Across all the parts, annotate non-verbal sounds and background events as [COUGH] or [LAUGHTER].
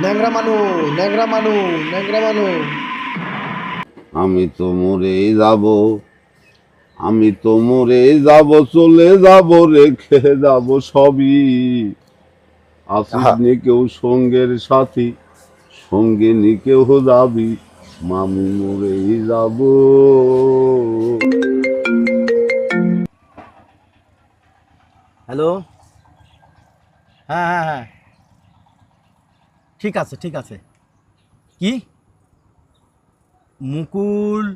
ন্যাংরা মানু ন্যাংরা মানু ন্যাংরা মানু। আমি তো মরে যাব আমি তো মরে যাব চলে যাব রেখে যাব সবই। আসিস নি কেউ সঙ্গের সাথী সঙ্গে নি কেউ যাবি মামি মরেই যাব। হ্যালো? হ্যাঁ হ্যাঁ হ্যাঁ। ঠিক আছে ঠিক আছে। কি? মুকুল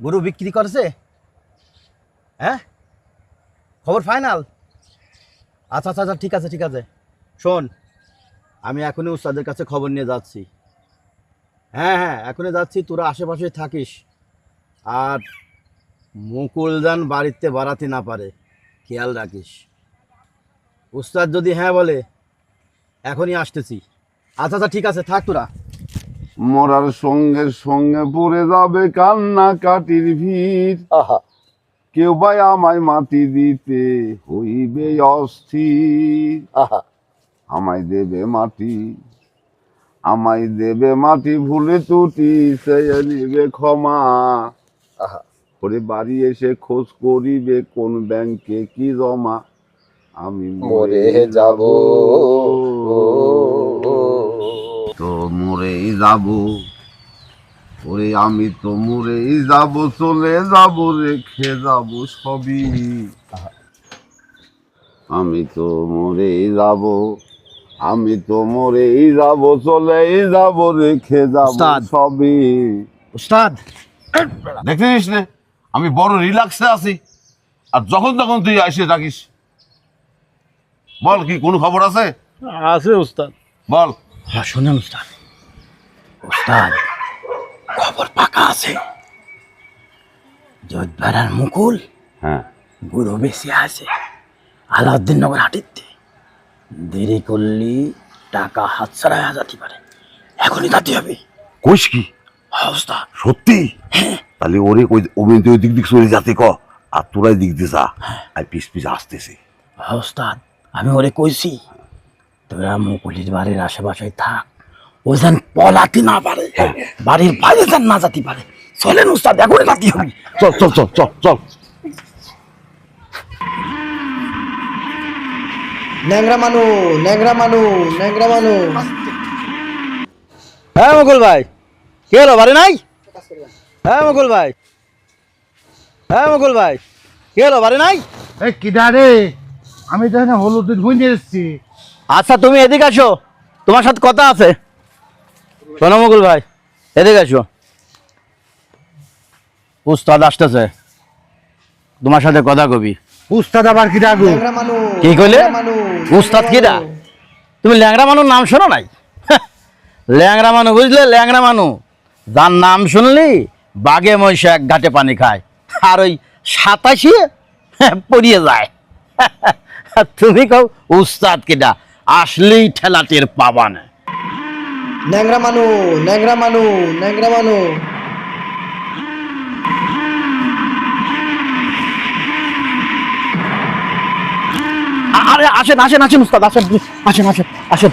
গরু বিক্রি করছে? হ্যাঁ? খবর ফাইনাল? আচ্ছা আচ্ছা আচ্ছা ঠিক আছে ঠিক আছে। শোন, আমি এখনই উস্তাদের কাছে খবর নিয়ে যাচ্ছি। হ্যাঁ হ্যাঁ এখনই যাচ্ছি, তোরা আশেপাশে থাকিস। আর মুকুল যান বাড়িতে বাড়াতে না পারে, খেয়াল রাখিস। উস্তাদ যদি হ্যাঁ বলে, এখনই আসতেছি। আচ্ছা আচ্ছা ঠিক আছে থাক তোরা। মরার সঙ্গে সঙ্গে পড়ে যাবে কান্না কাটির ভিড়। আহা। কেউ ভাই আমায় মাটি দিতে হইবে অস্থির। আমায় দেবে মাটি আমায় দেবে মাটি ভুলে তুটি সে নিবে ক্ষমা। আহা। করে বাড়ি এসে খোঁজ করিবে কোন ব্যাংকে কি জমা। আমি মরে যাব। তো মরেই যাব। ওরে আমি তো মরেই যাব চলে যাব রেখে যাব সবই। আমি তো মরেই যাব আমি তো মরেই যাব চলেই যাব রেখে যাব সবই। উস্তাদ দেখছিস নে? আমি বড় রিল্যাক্সে আছি। আর যখন তখন তুই এসে থাকিস। বল কি কোনো খবর আছে? আছে উস্তাদ বল। হ্যাঁ শোনেন উস্তাদ। উস্তাদ খবর পাকা আছে। যোধবার মুকুল হ্যাঁ। গুরু বেশি আছে। আলাউদ্দিন নগর হাটিতে। দেরি করলি টাকা হাতছাড়া হয়ে যেতে পারে। এখনই যেতে হবে। কইস কি? হ্যাঁ উস্তাদ। সত্যি? তাহলে ওরে ওই অমিত ওই দিক দিক চলে যাতে ক। আর তোরাই দিক দিয়ে যা। আর পিস পিস আসতেছে। হ্যাঁ উস্তাদ আমি ওরে কইছি। তোরা মুকুলির বাড়ির আশেপাশে থাক। ও যেন পলাতে না পারে। বাড়ির বাইরে যেন না যেতে পারে। চলেন উস্তাদ এখনই যেতে হবে? চল চল চল চল চল। ন্যাংরা মানু ন্যাংরা মানু ন্যাংরা মানু। হ্যাঁ মুকুল ভাই। কে হলো বাড়ি নাই? হ্যাঁ মুকুল ভাই। হ্যাঁ মুকুল ভাই। কে হলো বাড়ি নাই? এই কিডা রে আমি তো এখানে হলুদ ভুঁজে এসেছি। আচ্ছা তুমি এদিকে আসো। তোমার সাথে কথা আছে। শোনো মুকুল ভাই এদিকে আসো। উস্তাদ আসতেছে। তোমার সাথে কথা কবি। উস্তাদ আবার ন্যাংরা মানু কি কইলে? উস্তাদ কিরা তুমি ল্যাংরা মানুষ নাম শোনো নাই? [LAUGHS] ল্যাংরা মানু বুঝলে? ল্যাংরা মানু। যার নাম শুনলি বাঘে মহিষে এক ঘাটে পানি খায়। আর ওই সাতাশি পড়িয়ে যায়। [LAUGHS] তুমি কও উস্তাদ কিটা আসলেই ঠেলাটির পাবা না ন্যাংরা মানু ন্যাংরা মানু ন্যাংরা মানু। আরে আসেন আসেন আসেন উস্তাদ আসেন আসেন আসেন আসেন।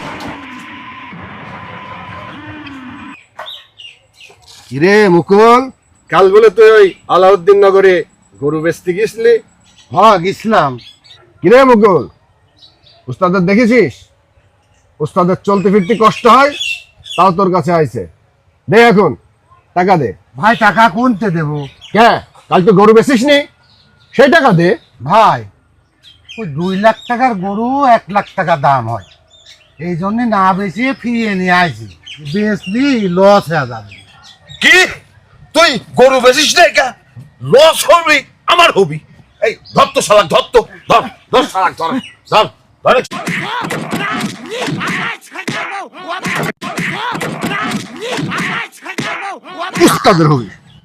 কিরে মুকুল কাল বলে তুই ওই আলাউদ্দিন নগরে গরু বেচতে গেছিলি হ্যাঁ গেছিলাম কিরে মুকুল? উস্তাদের দেখেছিস? উস্তাদের চলতে ফিরতে কষ্ট হয় তাও তোর কাছে আইছে। দে এখন টাকা দে। ভাই টাকা কোনতে দেব? কে? কাল তো গরু বেচিস নি সেই টাকা দে। ভাই ওই দুই লাখ টাকার গরু এক লাখ টাকা দাম হয়। এই জন্যে না বেচিয়ে ফিরিয়ে নিয়ে আসি বেচলি লস হয়ে যাবে। কি? তুই গরু বেচিস না কা? লস হবি আমার হবি। এই ধর তো শালাক ধর তো ধর ধর শালাক ধর ধর। ধর উস্তাদের হবি